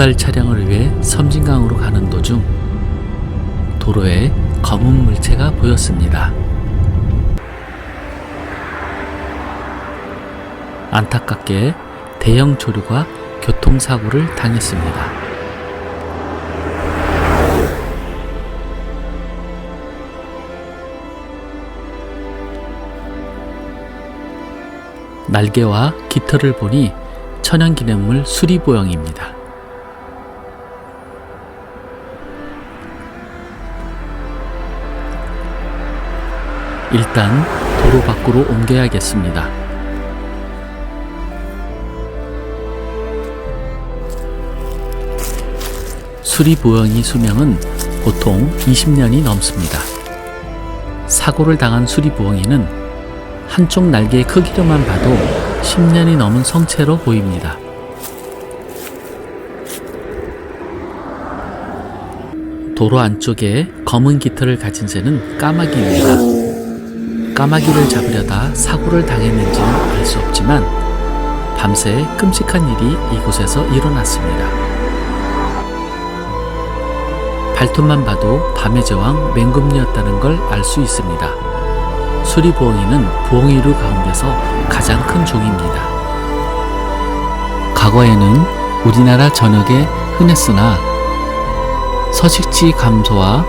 수달 차량을 위해 섬진강으로 가는 도중 도로에 검은 물체가 보였습니다. 안타깝게 대형 조류가 교통사고를 당했습니다. 날개와 깃털을 보니 천연기념물 수리보형입니다. 일단 도로 밖으로 옮겨야겠습니다. 수리보형이 수명은 보통 20년이 넘습니다. 사고를 당한 수리보형이는 한쪽 날개의 크기로만 봐도 10년이 넘은 성체로 보입니다. 도로 안쪽에 검은 깃털을 가진 새는 까마귀입니다. 까마귀를 잡으려다 사고를 당했는지는 알 수 없지만 밤새 끔찍한 일이 이곳에서 일어났습니다. 발톱만 봐도 밤의 제왕 맹금리였다는 걸 알 수 있습니다. 수리부엉이는 부엉이류 가운데서 가장 큰 종입니다. 과거에는 우리나라 전역에 흔했으나 서식지 감소와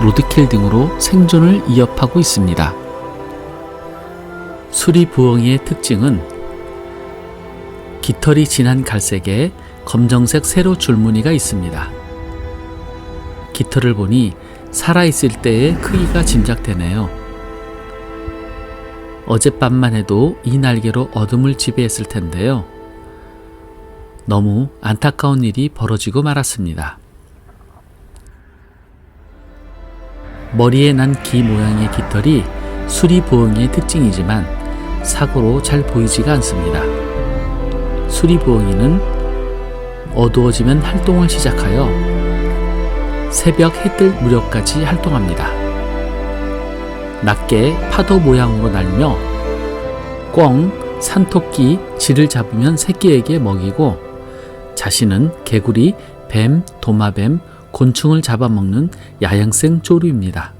로드킬 등으로 생존을 이어하고 있습니다. 수리부엉이의 특징은 깃털이 진한 갈색에 검정색 세로 줄무늬가 있습니다. 깃털을 보니 살아있을 때의 크기가 짐작되네요. 어젯밤만 해도 이 날개로 어둠을 지배했을 텐데요. 너무 안타까운 일이 벌어지고 말았습니다. 머리에 난 기 모양의 깃털이 수리보엉이의 특징이지만 사고로 잘 보이지가 않습니다. 수리보엉이는 어두워지면 활동을 시작하여 새벽 해 뜰 무렵까지 활동합니다. 낮게 파도 모양으로 날며 꿩, 산토끼, 쥐를 잡으면 새끼에게 먹이고 자신은 개구리, 뱀, 도마뱀, 곤충을 잡아먹는 야행성 조류입니다.